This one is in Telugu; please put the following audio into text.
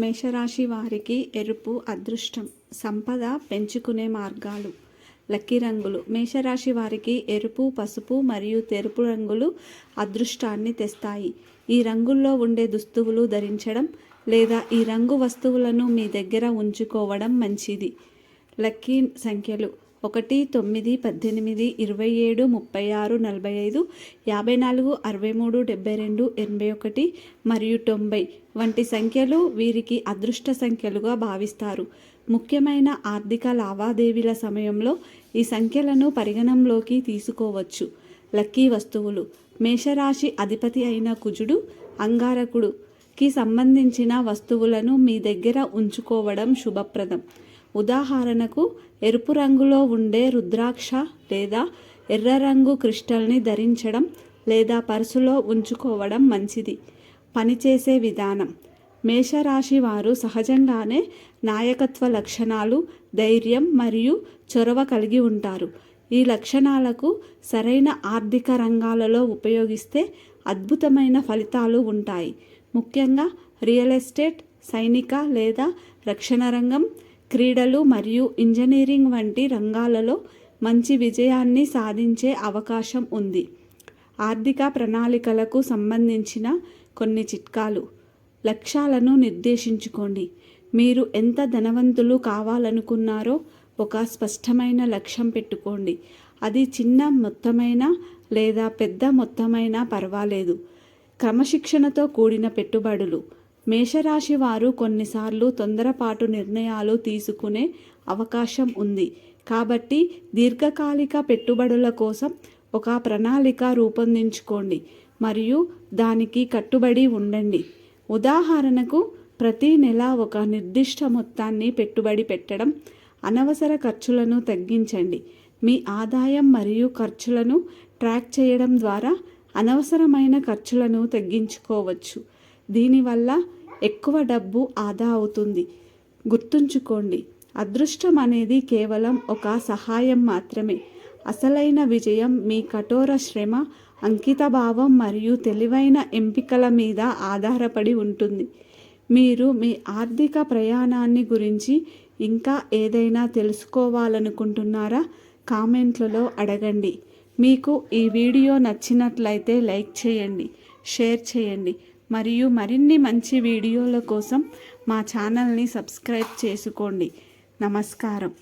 మేషరాశి వారికి ఎరుపు అదృష్టం సంపద పెంచుకునే మార్గాలు. లక్కీ రంగులు. మేషరాశి వారికి ఎరుపు పసుపు మరియు తెలుపు రంగులు అదృష్టాన్ని తెస్తాయి. ఈ రంగుల్లో ఉండే దుస్తువులు ధరించడం లేదా ఈ రంగు వస్తువులను మీ దగ్గర ఉంచుకోవడం మంచిది. లక్కీ సంఖ్యలు. ఒకటి తొమ్మిది పద్దెనిమిది ఇరవై ఏడు ముప్పై ఆరు నలభై ఐదు యాభై నాలుగు అరవై మూడు డెబ్బై రెండు ఎనభై ఒకటి మరియు తొంభై వంటి సంఖ్యలు వీరికి అదృష్ట సంఖ్యలుగా భావిస్తారు. ముఖ్యమైన ఆర్థిక లావాదేవీల సమయంలో ఈ సంఖ్యలను పరిగణంలోకి తీసుకోవచ్చు. లక్కీ వస్తువులు. మేషరాశి అధిపతి అయిన కుజుడు అంగారకుడుకి సంబంధించిన వస్తువులను మీ దగ్గర ఉంచుకోవడం శుభప్రదం. ఉదాహరణకు ఎరుపు రంగులో ఉండే రుద్రాక్ష లేదా ఎర్ర రంగు క్రిస్టల్ని ధరించడం లేదా పర్సులో ఉంచుకోవడం మంచిది. పనిచేసే విధానం. మేషరాశి వారు సహజంగానే నాయకత్వ లక్షణాలు ధైర్యం మరియు చొరవ కలిగి ఉంటారు. ఈ లక్షణాలకు సరైన ఆర్థిక రంగాలలో ఉపయోగిస్తే అద్భుతమైన ఫలితాలు ఉంటాయి. ముఖ్యంగా రియల్ ఎస్టేట్ సైనిక లేదా రక్షణ రంగం క్రీడలు మరియు ఇంజనీరింగ్ వంటి రంగాలలో మంచి విజయాన్ని సాధించే అవకాశం ఉంది. ఆర్థిక ప్రణాళికలకు సంబంధించిన కొన్ని చిట్కాలు. లక్ష్యాలను నిర్దేశించుకోండి. మీరు ఎంత ధనవంతులు కావాలనుకున్నారో ఒక స్పష్టమైన లక్ష్యం పెట్టుకోండి. అది చిన్న మొత్తమైన లేదా పెద్ద మొత్తమైన పర్వాలేదు. క్రమశిక్షణతో కూడిన పెట్టుబడులు. మేషరాశి వారు కొన్నిసార్లు తొందరపాటు నిర్ణయాలు తీసుకునే అవకాశం ఉంది. కాబట్టి దీర్ఘకాలిక పెట్టుబడుల కోసం ఒక ప్రణాళిక రూపొందించుకోండి. మరియు దానికి కట్టుబడి ఉండండి. ఉదాహరణకు ప్రతి నెల ఒక నిర్దిష్ట మొత్తాన్ని పెట్టుబడి పెట్టడం అనవసర ఖర్చులను తగ్గించండి. మీ ఆదాయం మరియు ఖర్చులను ట్రాక్ చేయడం ద్వారా అనవసరమైన ఖర్చులను తగ్గించుకోవచ్చు. దీనివల్ల ఎక్కువ డబ్బు ఆదా అవుతుంది. గుర్తుంచుకోండి అదృష్టం అనేది కేవలం ఒక సహాయం మాత్రమే. అసలైన విజయం మీ కఠోర శ్రమ అంకితభావం మరియు తెలివైన ఎంపికల మీద ఆధారపడి ఉంటుంది. మీరు మీ ఆర్థిక ప్రయాణాన్ని గురించి ఇంకా ఏదైనా తెలుసుకోవాలనుకుంటున్నారా? కామెంట్లలో అడగండి. మీకు ఈ వీడియో నచ్చినట్లయితే లైక్ చేయండి షేర్ చేయండి. మరియు మరిన్ని మంచి వీడియోల కోసం మా ఛానల్ని సబ్స్క్రైబ్ చేసుకోండి. నమస్కారం.